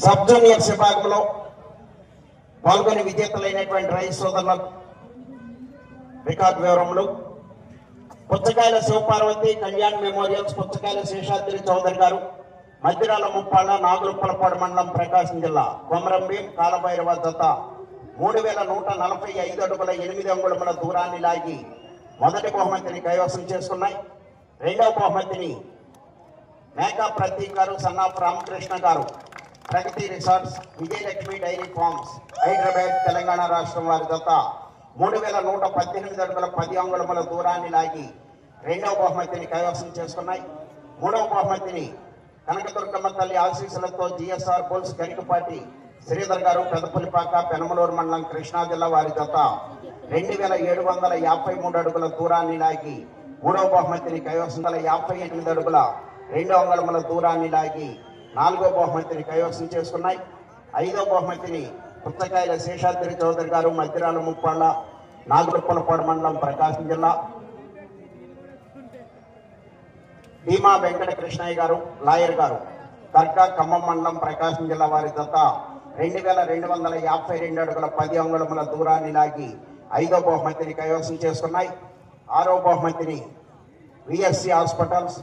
Sub juniors విభాగంలో పాల్గొని విజేతలైనటువంటి రైతు సోదరులకు రికార్డు వివరములు. పుచ్చకాయల శివపార్వతి కళ్యాణ్ మెమోరియల్స్ పుచ్చకాయల శేషాద్రి చౌదరి గారు మధ్యరాల ముప్పాళ్ళ నాగులుప్పలపాడు మండలం ప్రకాశం జిల్లా కొమరంభీం కాలభైరవ దత్త మూడు వేల నూట నలభై ఐదు అడుగుల ఎనిమిది అంగుళముల దూరాన్ని లాగి మొదటి బహుమతిని కైవసం చేసుకున్నాయి. రెండవ బహుమతిని మేకా ప్రతీక్ గారు సన్నాఫ్ రామకృష్ణ గారు Pragati resorts Vijayalakshmi dairy farms Hyderabad Telangana రాష్ట్రం వారి దత్త మూడు వేల నూట పద్దెనిమిది అడుగుల పది అంగుళముల దూరాన్ని లాగి రెండవ బహుమతిని కైవసం చేసుకున్నాయి. మూడవ బహుమతిని కనకదుర్గమ్మ తల్లి ఆశీస్సులతో జిఎస్ఆర్ బోల్స్ గరికపాటి శ్రీధర్ గారు పెదపులిపాక పెనమలూరు మండలం కృష్ణా జిల్లా వారి జత రెండు వేల ఏడు వందల యాభై మూడు అడుగుల దూరాన్ని లాగి మూడవ బహుమతిని కైవసం వందల యాభై ఎనిమిది అడుగుల రెండు అంగుళముల దూరాన్ని లాగి నాలుగో బహుమతిని కైవసం చేసుకున్నాయి. ఐదో బహుమతిని పుత్తకాయల శేషాద్రి చౌదరి గారు మధ్యరాల ముప్పాళ్ళ నాగులపలపాడు మండలం ప్రకాశం జిల్లా. భీమా వెంకట కృష్ణయ్య గారు లాయర్ గారు. దర్గా ఖమ్మం మండలం ప్రకాశం జిల్లా వారి దత్త రెండు వేల రెండు వందల యాభై రెండు అడుగుల పది అంగుళముల దూరాన్ని లాగి ఐదో బహుమతిని కైవసం చేసుకున్నాయి. ఆరో బహుమతిని విఎస్సి హాస్పిటల్స్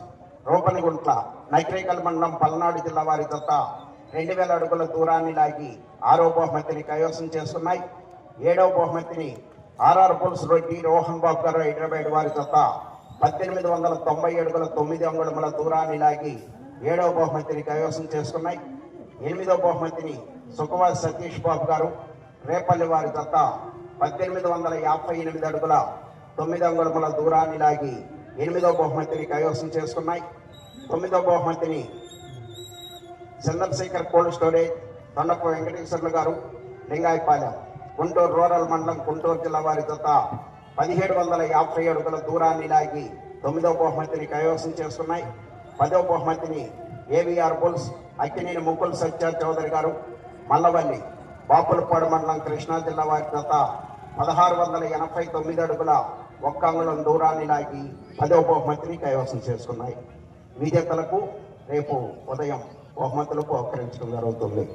రూపనగుంట్ల నైక్రేకల్ మండలం పల్నాడు జిల్లా వారి జత రెండు వేల అడుగుల దూరాన్ని లాగి ఆరో బహుమతిని కైవసం చేస్తున్నాయి. ఏడవ బహుమతిని ఆర్ఆర్ పుల్స్ రెడ్డి రోహన్ బాబు గారు హైదరాబాద్ వారి జత పద్దెనిమిది వందల తొంభై అడుగుల తొమ్మిది అంగుళముల దూరాన్ని లాగి ఏడవ బహుమతిని కైవసం చేసుకున్నాయి ఎనిమిదవ బహుమతిని సుఖవాస్ సతీష్ బాబు గారు రేపల్లి వారి జత పద్దెనిమిది వందల యాభై ఎనిమిది అడుగుల తొమ్మిది అంగుళముల దూరాన్ని లాగి ఎనిమిదవ బహుమతిని కైవసం చేసుకున్నాయి. తొమ్మిదవ బహుమతిని చంద్రశేఖర్ కోల్డ్ స్టోరేజ్ తొండప వెంకటేశ్వర్లు గారు లింగాయపాలెం గుంటూరు రూరల్ మండలం గుంటూరు జిల్లా వారి జత పదిహేడు వందల యాభై అడుగుల దూరాన్ని లాగి తొమ్మిదవ బహుమతిని కైవసం చేసుకున్నాయి. పదవ బహుమతిని ఏవిఆర్ బుల్స్ అక్కినేని ముకుల్ సత్య చౌదరి గారు మల్లవల్లి బాపులపాడు మండలం కృష్ణా జిల్లా వారి జత పదహారు వందల ఎనభై తొమ్మిది అడుగుల ఒక్క అంగుళం దూరాన్ని లాగి పదో బహుమతిని కైవసం చేసుకున్నాయి. విజేతలకు రేపు ఉదయం బహుమతులు పోకరించడం జరుగుతుంది.